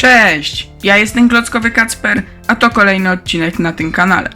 Cześć, ja jestem Klockowy Kacper, a to kolejny odcinek na tym kanale.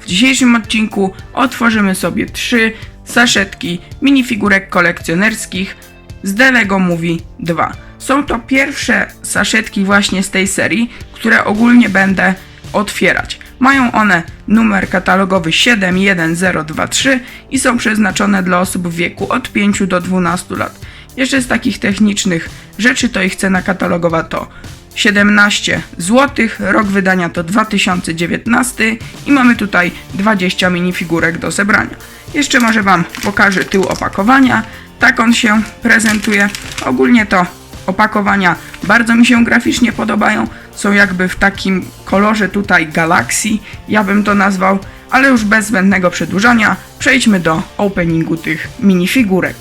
W dzisiejszym odcinku otworzymy sobie trzy saszetki minifigurek kolekcjonerskich z Delego Movie 2. Są to pierwsze saszetki właśnie z tej serii, które ogólnie będę otwierać. Mają one numer katalogowy 71023 i są przeznaczone dla osób w wieku od 5 do 12 lat. Jeszcze z takich technicznych rzeczy to ich cena katalogowa to 17 zł, rok wydania to 2019 i mamy tutaj 20 minifigurek do zebrania. Jeszcze może Wam pokażę tył opakowania. Tak on się prezentuje. Ogólnie to opakowania bardzo mi się graficznie podobają. Są jakby w takim kolorze tutaj galaksji, ja bym to nazwał, ale już bez zbędnego przedłużania przejdźmy do openingu tych minifigurek.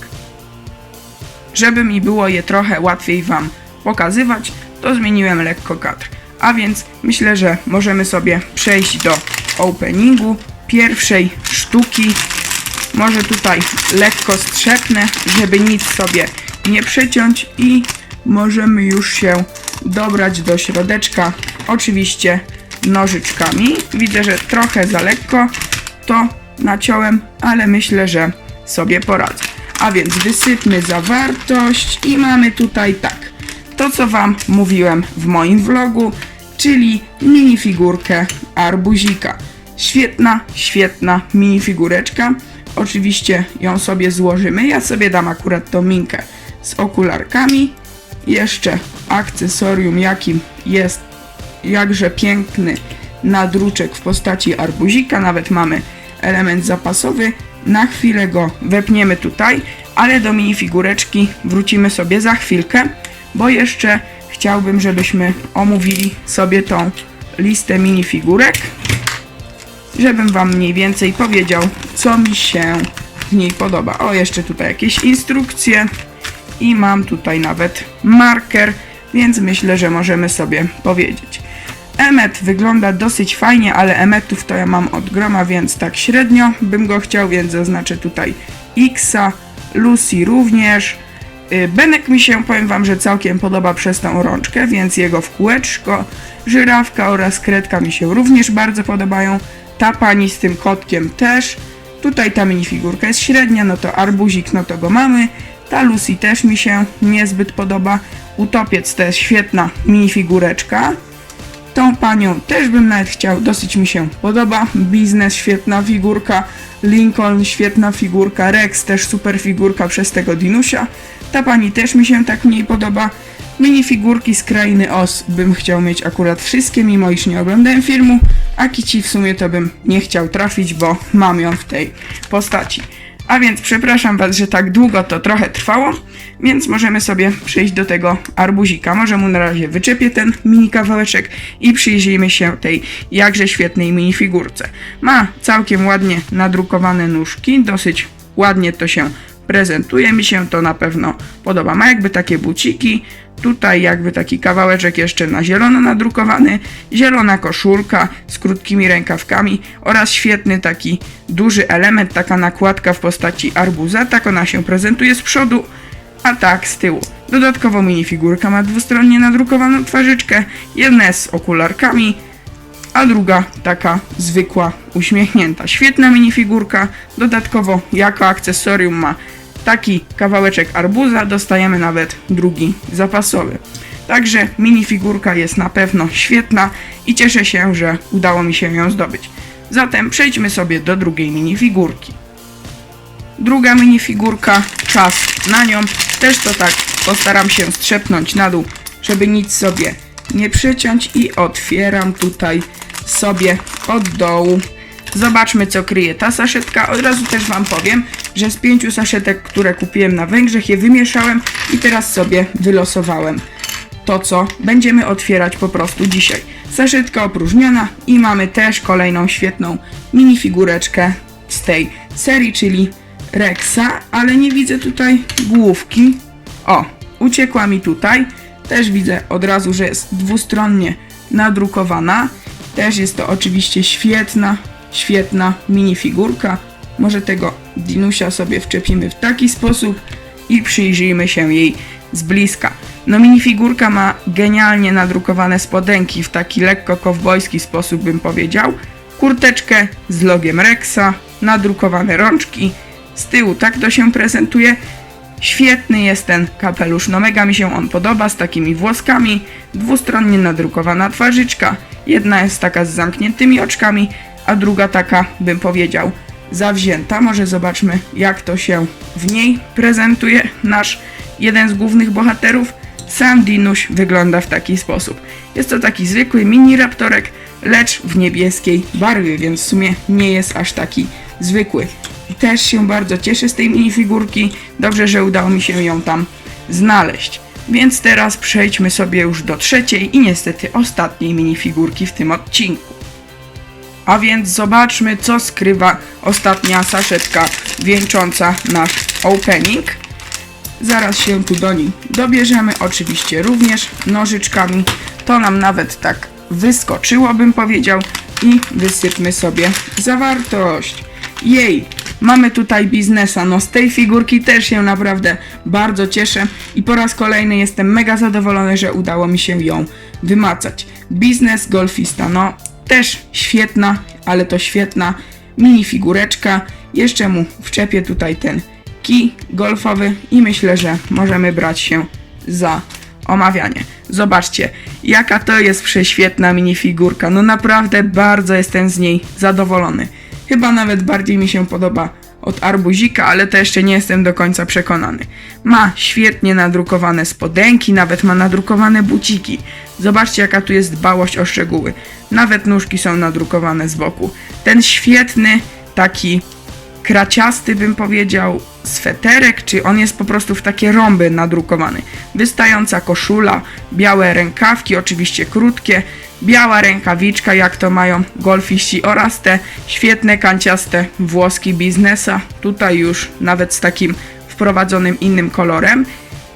Żeby mi było je trochę łatwiej Wam pokazywać, to zmieniłem lekko kadr. A więc myślę, że możemy sobie przejść do openingu pierwszej sztuki. Może tutaj lekko strzepnę, żeby nic sobie nie przeciąć i możemy już się dobrać do środeczka. Oczywiście nożyczkami. Widzę, że trochę za lekko to naciąłem, ale myślę, że sobie poradzę. A więc wysypmy zawartość i mamy tutaj tak. To co wam mówiłem w moim vlogu, czyli minifigurkę arbuzika. Świetna, świetna minifigureczka. Oczywiście ją sobie złożymy. Ja sobie dam akurat tą minkę z okularkami. Jeszcze akcesorium, jakim jest jakże piękny nadruczek w postaci arbuzika. Nawet mamy element zapasowy. Na chwilę go wepniemy tutaj, ale do minifigureczki wrócimy sobie za chwilkę, bo jeszcze chciałbym, żebyśmy omówili sobie tą listę minifigurek, żebym wam mniej więcej powiedział, co mi się w niej podoba. O, jeszcze tutaj jakieś instrukcje i mam tutaj nawet marker, więc myślę, że możemy sobie powiedzieć. Emet wygląda dosyć fajnie, ale emetów to ja mam od groma, więc tak średnio bym go chciał, więc zaznaczę tutaj Xa, Lucy również. Y, Benek mi się, powiem wam, że całkiem podoba przez tą rączkę, więc jego w żyrawka oraz kredka mi się również bardzo podobają. Ta pani z tym kotkiem też. Tutaj ta minifigurka jest średnia, no to arbuzik, no to go mamy. Ta Lucy też mi się niezbyt podoba. Utopiec to jest świetna minifigureczka. Tą panią też bym nawet chciał, dosyć mi się podoba. Biznes, świetna figurka. Lincoln, świetna figurka. Rex, też super figurka przez tego Dinusia. Ta pani też mi się tak mniej podoba. Minifigurki z krainy Os bym chciał mieć akurat wszystkie, mimo iż nie oglądałem filmu. A Kici w sumie to bym nie chciał trafić, bo mam ją w tej postaci. A więc przepraszam Was, że tak długo to trochę trwało, więc możemy sobie przejść do tego arbuzika. Może mu na razie wyczepię ten mini kawałeczek i przyjrzyjmy się tej jakże świetnej minifigurce. Ma całkiem ładnie nadrukowane nóżki, dosyć ładnie to się prezentuje, mi się to na pewno podoba. Ma jakby takie buciki, tutaj jakby taki kawałeczek jeszcze na zielono nadrukowany, zielona koszulka z krótkimi rękawkami oraz świetny taki duży element, taka nakładka w postaci arbuza, tak ona się prezentuje z przodu, a tak z tyłu. Dodatkowo minifigurka ma dwustronnie nadrukowaną twarzyczkę, jedna z okularkami, a druga taka zwykła, uśmiechnięta. Świetna minifigurka, dodatkowo jako akcesorium ma taki kawałeczek arbuza, dostajemy nawet drugi zapasowy. Także minifigurka jest na pewno świetna i cieszę się, że udało mi się ją zdobyć. Zatem przejdźmy sobie do drugiej minifigurki. Druga minifigurka, czas na nią. Też to tak postaram się strzepnąć na dół, żeby nic sobie nie przeciąć i otwieram tutaj sobie od dołu. Zobaczmy co kryje ta saszetka. Od razu też wam powiem, że z pięciu saszetek, które kupiłem na Węgrzech je wymieszałem i teraz sobie wylosowałem to, co będziemy otwierać po prostu dzisiaj. Saszetka opróżniona i mamy też kolejną świetną minifigureczkę z tej serii, czyli Rexa, ale nie widzę tutaj główki. O, uciekła mi tutaj. Też widzę od razu, że jest dwustronnie nadrukowana. Też jest to oczywiście świetna, świetna minifigurka. Może tego Dinusia sobie wczepimy w taki sposób i przyjrzyjmy się jej z bliska. No minifigurka ma genialnie nadrukowane spodenki w taki lekko kowbojski sposób bym powiedział. Kurteczkę z logiem Rexa, nadrukowane rączki. Z tyłu tak to się prezentuje. Świetny jest ten kapelusz, no mega mi się on podoba z takimi włoskami, dwustronnie nadrukowana twarzyczka. Jedna jest taka z zamkniętymi oczkami, a druga taka, bym powiedział, zawzięta. Może zobaczmy, jak to się w niej prezentuje nasz jeden z głównych bohaterów. Sam Dinuś wygląda w taki sposób. Jest to taki zwykły mini raptorek, lecz w niebieskiej barwie, więc w sumie nie jest aż taki zwykły. Też się bardzo cieszę z tej minifigurki. Dobrze, że udało mi się ją tam znaleźć. Więc teraz przejdźmy sobie już do trzeciej i niestety ostatniej minifigurki w tym odcinku. A więc zobaczmy, co skrywa ostatnia saszetka wieńcząca nasz opening. Zaraz się tu do niej dobierzemy, oczywiście również nożyczkami. To nam nawet tak wyskoczyło, bym powiedział. I wysypmy sobie zawartość. Jej, mamy tutaj biznesa. No z tej figurki też się naprawdę bardzo cieszę i po raz kolejny jestem mega zadowolony, że udało mi się ją wymacać. Biznes golfista, no też świetna, ale to świetna minifigureczka. Jeszcze mu wczepię tutaj ten kij golfowy i myślę, że możemy brać się za omawianie. Zobaczcie, jaka to jest prześwietna minifigurka. No naprawdę bardzo jestem z niej zadowolony. Chyba nawet bardziej mi się podoba od arbuzika, ale to jeszcze nie jestem do końca przekonany. Ma świetnie nadrukowane spodenki, nawet ma nadrukowane buciki. Zobaczcie jaka tu jest dbałość o szczegóły. Nawet nóżki są nadrukowane z boku. Ten świetny taki kraciasty bym powiedział sweterek, czy on jest po prostu w takie rąby nadrukowany. Wystająca koszula, białe rękawki, oczywiście krótkie, biała rękawiczka, jak to mają golfiści oraz te świetne kanciaste włoski biznesa. Tutaj już nawet z takim wprowadzonym innym kolorem.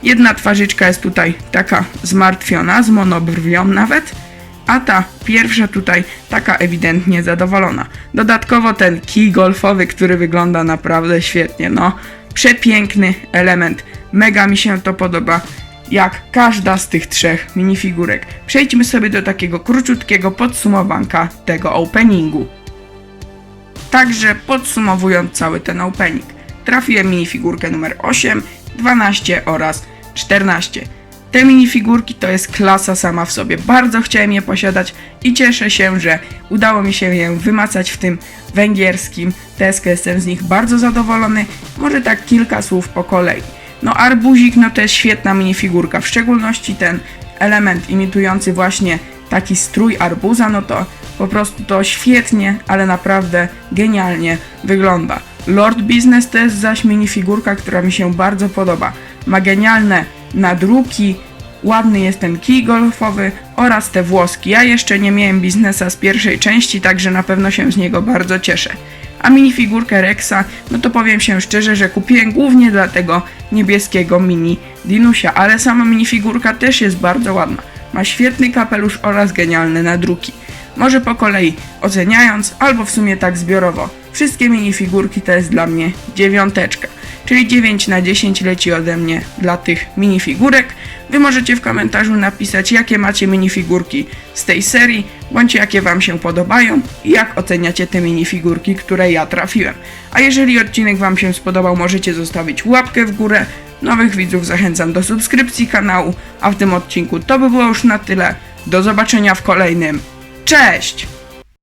Jedna twarzyczka jest tutaj taka zmartwiona, z monobrwią nawet a ta pierwsza tutaj taka ewidentnie zadowolona. Dodatkowo ten kij golfowy, który wygląda naprawdę świetnie, no przepiękny element, mega mi się to podoba, jak każda z tych trzech minifigurek. Przejdźmy sobie do takiego króciutkiego podsumowanka tego openingu. Także podsumowując cały ten opening, trafiłem minifigurkę numer 8, 12 oraz 14. Te minifigurki to jest klasa sama w sobie. Bardzo chciałem je posiadać i cieszę się, że udało mi się je wymacać w tym węgierskim Tesco. Jestem z nich bardzo zadowolony. Może tak kilka słów po kolei. No arbuzik no to jest świetna minifigurka, w szczególności ten element imitujący właśnie taki strój arbuza, no to po prostu to świetnie, ale naprawdę genialnie wygląda. Lord Business to jest zaś minifigurka, która mi się bardzo podoba. Ma genialne nadruki, ładny jest ten kij golfowy oraz te włoski. Ja jeszcze nie miałem biznesa z pierwszej części, także na pewno się z niego bardzo cieszę. A minifigurkę Rexa, no to powiem się szczerze, że kupiłem głównie dla tego niebieskiego mini Dinusia, ale sama minifigurka też jest bardzo ładna. Ma świetny kapelusz oraz genialne nadruki. Może po kolei oceniając, albo w sumie tak zbiorowo. Wszystkie minifigurki to jest dla mnie dziewiąteczka, czyli 9 na 10 leci ode mnie dla tych minifigurek. Wy możecie w komentarzu napisać, jakie macie minifigurki z tej serii, bądź jakie Wam się podobają i jak oceniacie te minifigurki, które ja trafiłem. A jeżeli odcinek Wam się spodobał, możecie zostawić łapkę w górę. Nowych widzów zachęcam do subskrypcji kanału, a w tym odcinku to by było już na tyle. Do zobaczenia w kolejnym. Cześć!